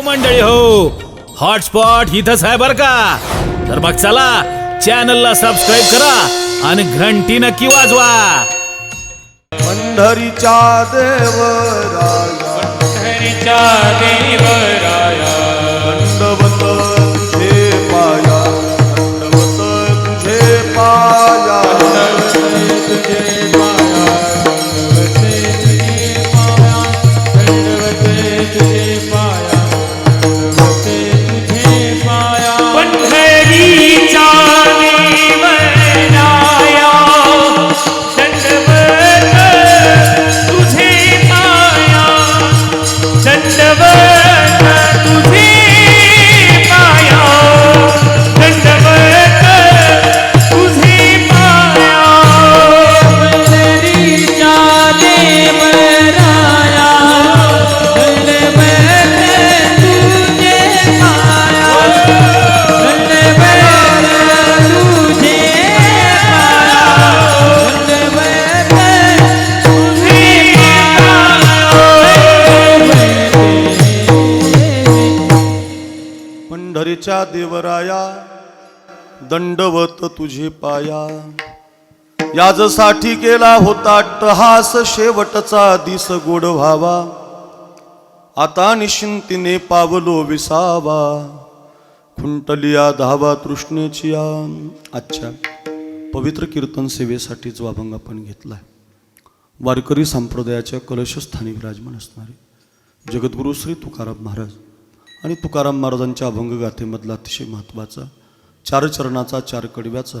हो मंडळी हो. हॉटस्पॉट इथंच आहे बर का? तर मग चला चॅनलला सबस्क्राईब करा आणि घंटी नक्की वाजवा. पंढरीच्या देवराया. हरीच्या देवराया. दंडवत तुझे पाया दंडवत तुझे पाया देवराया दंडवत तुझे पाया. याजसाठी केला होता अट्टहास शेवटचा दिस गोड व्हावा. आता निश्चिंतीने पावलो विसावा. खुंटलिया धावा तृष्णेची या पवित्र कीर्तन सेवेसाठीच अभंग आपण घेतलाय. वारकरी संप्रदायाच्या कलशस्थानी विराजमान असणारे जगद्गुरू श्री तुकाराम महाराज. आणि तुकाराम महाराजांच्या अभंगगाथेमधला अतिशय महत्त्वाचा चार चरणाचा चार कडव्याचा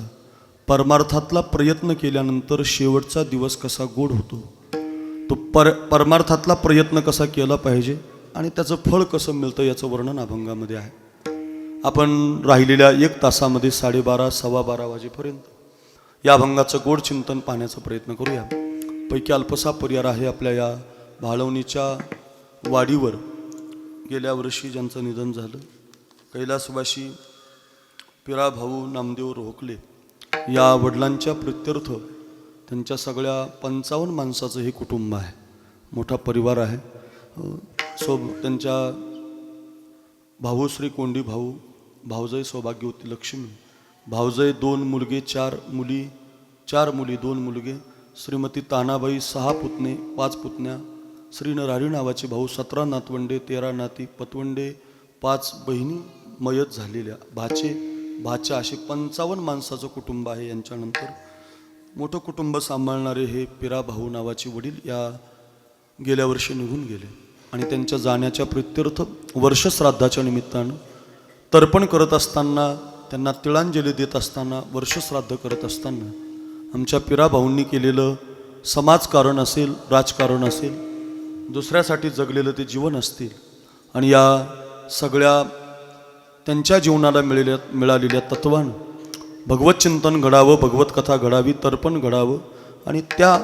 परमार्थातला प्रयत्न केल्यानंतर शेवटचा दिवस कसा गोड होतो तो पर परमार्थातला प्रयत्न कसा केला पाहिजे आणि त्याचं फळ कसं मिळतं याचं वर्णन अभंगामध्ये आहे. आपण राहिलेल्या एक तासामध्ये साडेबारा सव्वा बारा वाजेपर्यंत या अभंगाचं गोड चिंतन पाहण्याचा प्रयत्न करूया. पैकी अल्पसा परिहार आहे आपल्या या भाळवणीच्या वाडीवर. गेल्या वर्षी ज्यांचं निधन झालं कैलासवाशी पिरा भाऊ नामदेव रोखले या वडिलांच्या प्रित्यर्थ त्यांच्या सगळ्या पंचावन्न माणसाचं हे कुटुंब आहे. मोठा परिवार आहे. सो त्यांच्या भाऊ श्री कोंडी भाऊ भाऊजय सौभाग्यवती लक्ष्मी भाऊजय दोन मुलगे चार मुली चार मुली दोन मुलगे श्रीमती तानाबाई सहा पुतणे पाच पुतण्या श्रीनरारी नावाचे भाऊ सतरा नातवंडे तेरा नाती पतवंडे पाच बहिणी मयत झालेल्या भाचे भाच्या असे पंचावन्न माणसाचं कुटुंब आहे. यांच्यानंतर मोठं कुटुंब सांभाळणारे हे पिरा भाऊ नावाचे वडील या गेल्या वर्षी निघून गेले आणि त्यांच्या जाण्याच्या प्रित्यर्थ वर्षश्राद्धाच्या निमित्तानं तर्पण करत असताना त्यांना तिळांजली देत असताना वर्षश्राद्ध करत असताना आमच्या पिरा भाऊंनी केलेलं समाजकारण असेल राजकारण असेल दुसऱ्यासाठी जगलेलं ते जीवन असतील. आणि या सगळ्या त्यांच्या जीवनाला मिळेल्या मिळालेल्या तत्वानं भगवत चिंतन घडावं भगवत कथा घडावी तर्पण घडावं आणि त्या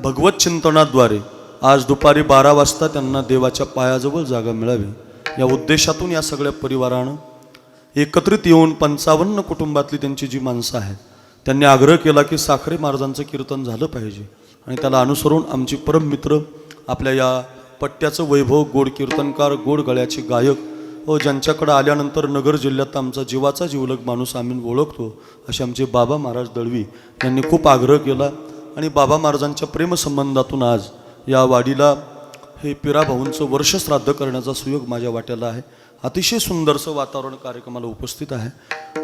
भगवत चिंतनाद्वारे आज दुपारी बारा वाजता त्यांना देवाच्या पायाजवळ जागा मिळावी. या उद्देशातून या सगळ्या परिवारानं एकत्रित येऊन पंचावन्न कुटुंबातली त्यांची जी माणसं आहेत त्यांनी आग्रह केला की साखरे महाराजांचं कीर्तन झालं पाहिजे. आणि त्याला अनुसरून आमची परम मित्र आपल्या या पट्ट्याचं वैभव गोड कीर्तनकार गोड गळ्याचे गायक व ज्यांच्याकडे आल्यानंतर नगर जिल्ह्यात आमचा जीवाचा जीवलग माणूस आम्ही ओळखतो असे आमचे बाबा महाराज दळवी यांनी खूप आग्रह केला. आणि बाबा महाराजांच्या प्रेमसंबंधातून आज या वाडीला हे पिराभाऊंचं वर्ष श्राद्ध करण्याचा सुयोग माझ्या वाट्याला आहे. अतिशय सुंदरसं वातावरण कार्यक्रमाला उपस्थित आहे.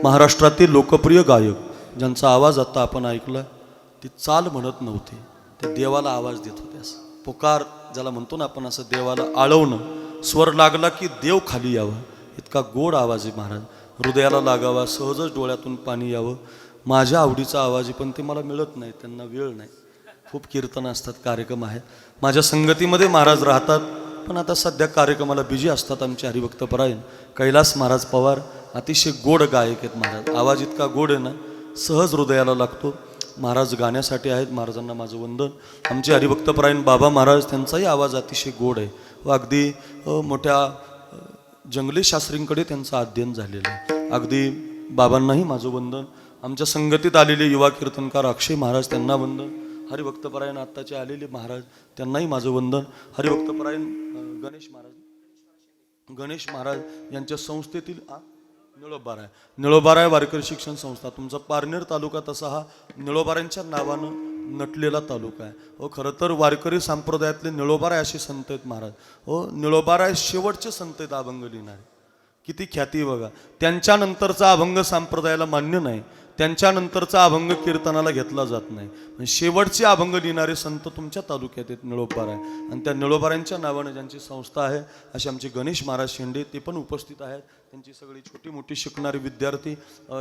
महाराष्ट्रातील लोकप्रिय गायक ज्यांचा आवाज आता आपण ऐकला ती चाल म्हणत नव्हती. ते देवाला आवाज देत होते असं. पुकार ज्याला म्हणतो ना आपण असं देवाला आळवणं स्वर लागला की देव खाली यावा इतका गोड आवाज आहे महाराज. हृदयाला लागावा सहजच डोळ्यातून पाणी यावं. माझ्या आवडीचा आवाज आहे पण ते मला मिळत नाही त्यांना वेळ नाही. खूप कीर्तन असतात कार्यक्रम आहेत. माझ्या संगतीमध्ये महाराज राहतात पण आता सध्या कार्यक्रमाला बिजी असतात आमचे हरिभक्त परायण. कैलास महाराज पवार अतिशय गोड गायक आहेत महाराज. आवाज इतका गोड आहे ना सहज हृदयाला लागतो. महाराज गाण्यासाठी आहेत महाराजांना माझं वंदन. आमचे हरिभक्तपरायण बाबा महाराज त्यांचाही आवाज अतिशय गोड आहे. व अगदी मोठ्या जंगली शास्त्रींकडे त्यांचं अध्ययन झालेलं आहे. अगदी बाबांनाही माझं वंदन. आमच्या संगतीत आलेले युवा कीर्तनकार अक्षय महाराज त्यांना वंदन. हरिभक्तपरायण आत्ताचे आलेले महाराज त्यांनाही माझं वंदन. हरिभक्तपरायण गणेश महाराज गणेश महाराज यांच्या संस्थेतील निळोबारा निळोबारा निळोबाराय वारकरी शिक्षण संस्था. तुमचा पारनेर तालुका तसा हा निळोबारांच्या नावानं नटलेला तालुका आहे. हो खरं तर वारकरी संप्रदायातले निळोबाराय असे संत आहेत महाराज. हो निळोबाराय शेवटचे संत आहेत अभंग लिहिणारे किती ख्याती बघा. त्यांच्यानंतरचा अभंग संप्रदायाला मान्य नाही. त्यांच्यानंतरचा अभंग कीर्तनाला घेतला जात नाही. पण शेवटचे अभंग लिहिणारे संत तुमच्या तालुक्यात आहेत निळोबार आहे. आणि त्या निळोबारांच्या नावानं ज्यांची संस्था आहे असे आमचे गणेश महाराज शेंडे ते पण उपस्थित आहेत. त्यांची सगळी छोटी मोठी शिकणारी विद्यार्थी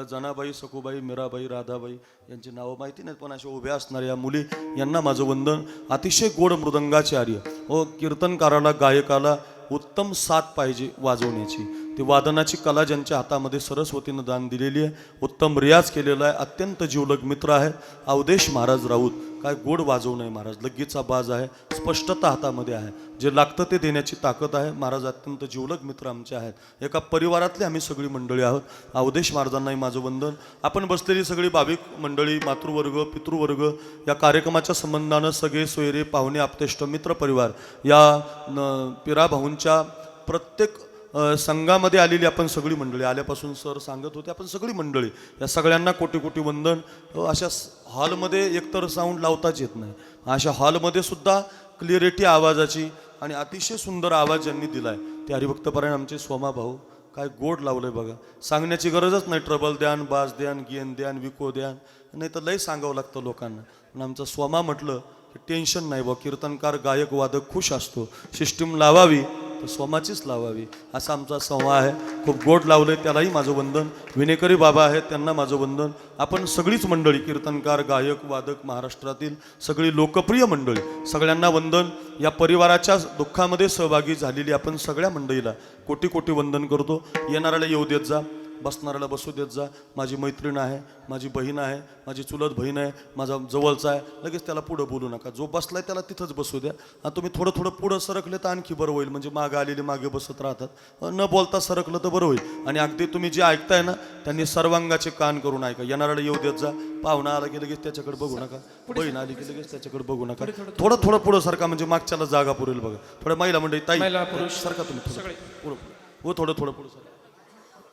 जनाबाई सखूबाई मीराबाई राधाबाई यांची नावं माहिती नाहीत पण अशा उभ्या असणाऱ्या या मुली यांना माझं वंदन. अतिशय गोड मृदंगाचार्य. व कीर्तनकाराला गायकाला उत्तम साथ पाहिजे वाजवण्याची. ती वादनाची कला ज्यांच्या हातामध्ये सरस्वतीनं दान दिलेली आहे उत्तम रियाज केलेला आहे अत्यंत जीवलग मित्र आहे. अवधेश महाराज राऊत काय गोड वाजवू नये महाराज लगीचा बाज आहे स्पष्टता हातामध्ये आहे. जे लागतं ते देण्याची ताकद आहे. महाराज अत्यंत जीवलग मित्र आमचे आहेत. एका परिवारातले आम्ही सगळी मंडळी आहोत. अवधेश महाराजांनाही माझं वंदन. आपण बसलेली सगळी भाविक मंडळी मातृवर्ग पितृवर्ग या कार्यक्रमाच्या संबंधानं सगळे सोयरे पाहुणे आपतेष्ट मित्र परिवार या न- पिराभाऊंच्या प्रत्येक संघामध्ये आलेली आपण सगळी मंडळी. आल्यापासून सर सांगत होते आपण सगळी मंडळी. या सगळ्यांना कोटी कोटी वंदन अशा हॉलमध्ये एकतर साऊंड लावताच येत नाही. अशा हॉलमध्ये सुद्धा क्लिअरिटी आवाजाची आणि अतिशय सुंदर आवाज ज्यांनी आहे ते हरिभक्तपरायण आमचे स्वमा भाऊ. काय गोड लावलंय बघा. सांगण्याची गरजच नाही. ट्रबल द्यान बाज द्यान गेन द्यान विको द्यान. नाही तर लय सांगावं लागतं लोकांना. पण आमचं स्वमा म्हटलं की टेन्शन नाही बा कीर्तनकार गायक वादक खुश असतो. सिस्टीम लावावी. तर सोमाचीच लावावी. असा आमचा संवा आहे. खूप गोड लावलंय त्यालाही माझं वंदन. विनेकरी बाबा आहेत त्यांना माझं वंदन. आपण सगळीच मंडळी कीर्तनकार गायक वादक महाराष्ट्रातील सगळी लोकप्रिय मंडळी सगळ्यांना वंदन. या परिवाराच्या दुःखामध्ये सहभागी झालेली आपण सगळ्या मंडळीला कोटी कोटी वंदन करतो. येणाऱ्याला येऊ देत जा. बसणाऱ्याला बसू देत जा. माझी मैत्रीण आहे माझी बहीण आहे माझी चुलत बहीण आहे माझा जवळचा आहे. लगेच त्याला पुढं बोलू नका. जो बसलाय त्याला तिथंच बसू द्या. आणि तुम्ही थोडं थोडं पुढं सरकले तर आणखी बरं होईल. म्हणजे मागे आलेले मागे बसत राहतात. न बोलता सरकलं तर बरं होईल. आणि अगदी तुम्ही जे ऐकताय ना त्यांनी सर्वांगाचे कान करून ऐका. येणाऱ्याला येऊ देत जा. पाहुणा आला की लगेच त्याच्याकडे बघू नका. बहीण आली की लगेच त्याच्याकडे बघू नका. थोडं थोडं पुढं सरका म्हणजे मागच्याला जागा पुरेल बघा. थोड्या महिला मंडळी ताई सरका तुम्ही थोडं पुढं पुढं. हो थोडं थोडं पुढं सरका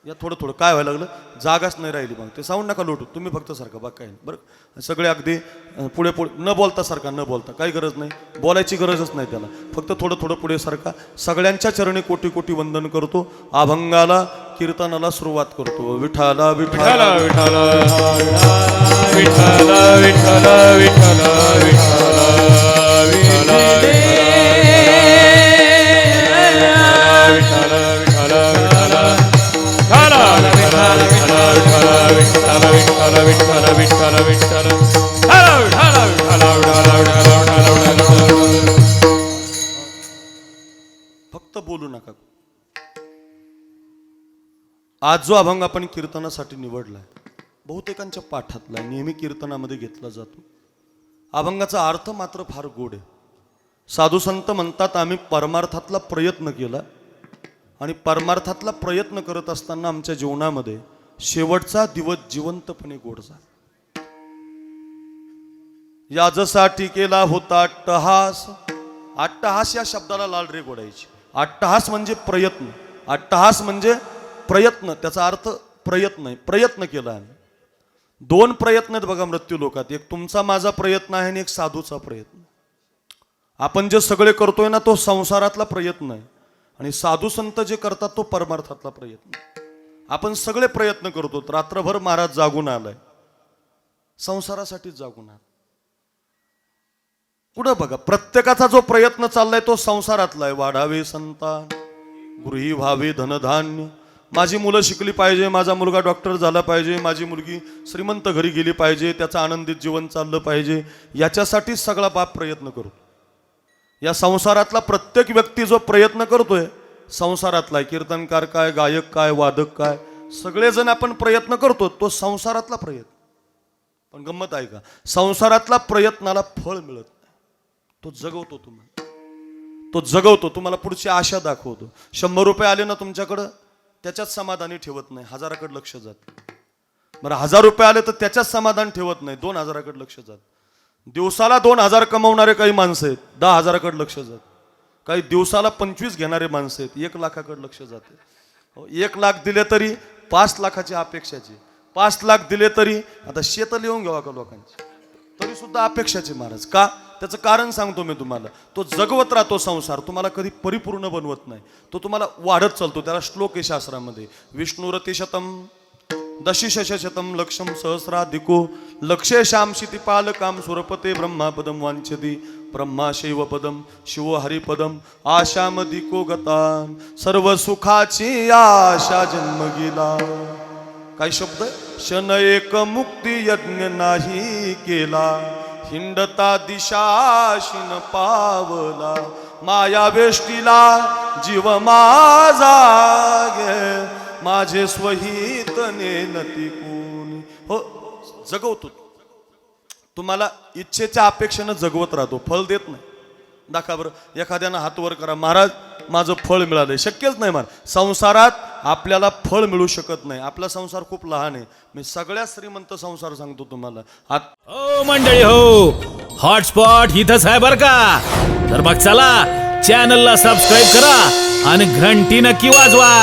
या थोडं थोडं काय व्हायला लागलं? जागाच नाही राहिली मग. ते साऊंड नका लोटू. तुम्ही फक्त सारखं बघ काय बरं? सगळे अगदी पुढे पुढे न बोलता सारखा न बोलता. काही गरज नाही. बोलायची गरजच नाही त्याला. फक्त थोडं थोडं पुढे सारखा सगळ्यांच्या चरणी कोटी कोटी वंदन करतो अभंगाला कीर्तनाला सुरुवात करतो. विठाला विठाला विठाला विठाला विठाला विठाला विठाला विठ्ठल विठ्ठल विठ्ठल विठ्ठल फक्त बोलू नका. आज जो अभंग आपण कीर्तनासाठी निवडलाय बहुतेकांच्या पाठातला नेहमी कीर्तनामध्ये घेतला जातो. अभंगाचा अर्थ मात्र फार गोड आहे. साधू संत म्हणतात आम्ही परमार्थातला प्रयत्न केला आणि परमार्थातला प्रयत्न करत असताना आमच्या जीवनामध्ये शेवटचा दिवस जिवंतपणे गोड झाला. याजसाठी केला होता अट्टहास. अट्टहास या शब्दाला लाल रे गोडायची. अट्टहास म्हणजे प्रयत्न. अट्टहास म्हणजे प्रयत्न. त्याचा अर्थ प्रयत्न आहे. प्रयत्न केला आम्ही. दोन प्रयत्न आहेत बघा मृत्यू लोकात. एक तुमचा माझा प्रयत्न आहे आणि एक साधूचा प्रयत्न. आपण जे सगळे करतोय ना तो संसारातला प्रयत्न आहे. आणि साधू संत जे करतात तो परमार्थातला प्रयत्न आपण सगळे प्रयत्न करतो. रात्रभर महाराज जागून आलाय. संसारासाठीच जागून आला कुठं बघा प्रत्येकाचा जो प्रयत्न चाललाय तो संसारातला आहे वाढावे संतान गृही व्हावे धनधान्य. माझी मुलं शिकली पाहिजे माझा मुलगा डॉक्टर झाला पाहिजे माझी मुलगी श्रीमंत घरी गेली पाहिजे त्याचं आनंदित जीवन चाललं पाहिजे याच्यासाठीच सगळा बाप प्रयत्न करतो. या संसारातला प्रत्येक व्यक्ती जो प्रयत्न करतोय संसारातला आहे कीर्तनकार काय गायक काय वादक काय सगळेजण आपण प्रयत्न करतो तो संसारातला प्रयत्न. पण गंमत आहे का? संसारातला प्रयत्नाला फळ मिळत नाही. तो जगवतो तुम्हाला. तो जगवतो तुम्हाला पुढची आशा दाखवतो. शंभर रुपये आले ना तुमच्याकडं त्याच्यात समाधानी ठेवत नाही. हजाराकडे लक्ष जात बरं हजार रुपये आले तर त्याच्यात समाधान ठेवत नाही. दोन हजाराकडे लक्ष जात. दिवसाला दोन हजार कमवणारे काही माणसं आहेत. दहा हजाराकडे लक्ष जात. काही दिवसाला पंचवीस घेणारे माणसं आहेत. एक लाखाकडे लक्ष जाते. हो, एक लाख दिले तरी पाच लाखाची अपेक्षाची पाच लाख दिले तरी आता शेत लिहून घ्यावा का लोकांची? तरी सुद्धा अपेक्षाचे महाराज. का? त्याचं कारण सांगतो मी तुम्हाला. तो जगवत राहतो संसार. तुम्हाला कधी परिपूर्ण बनवत नाही. तो तुम्हाला वाढत चालतो. त्याला श्लोक आहे शास्त्रामध्ये. विष्णुरती दशिशशतम लक्षम सहस्राधिको। लक्षे श्यामशिती पालकाम सुरपते ब्रह्मापदम वांछती ब्रह्मा शैवपदम शिव हरिपदम आशामधिको गता सर्व सुखाची आशा जन्म गेला। काय शब्द? शन एक मुक्ती यज्ञ नाही केला। हिंडता दिशाशीन पावला। माया वेष्टीला जीव माझा माझे स्वहित नेनती कोणी. हो जगवतो तुम्हाला इच्छेच्या अपेक्षेनं जगवत राहतो फळ देत नाही. दाखा बरं एखाद्यानं हातवर करा. महाराज माझं फळ मिळालंय. शक्यच नाही महाराज. संसारात आपल्याला फळ मिळू शकत नाही. आपला संसार खूप लहान आहे. मी सगळ्यात श्रीमंत संसार सांगतो तुम्हाला. हो मंडळी हो. हॉटस्पॉट इथंच आहे बर का? तर मग चला चॅनलला सबस्क्राईब करा आणि घंटी नक्की वाजवा?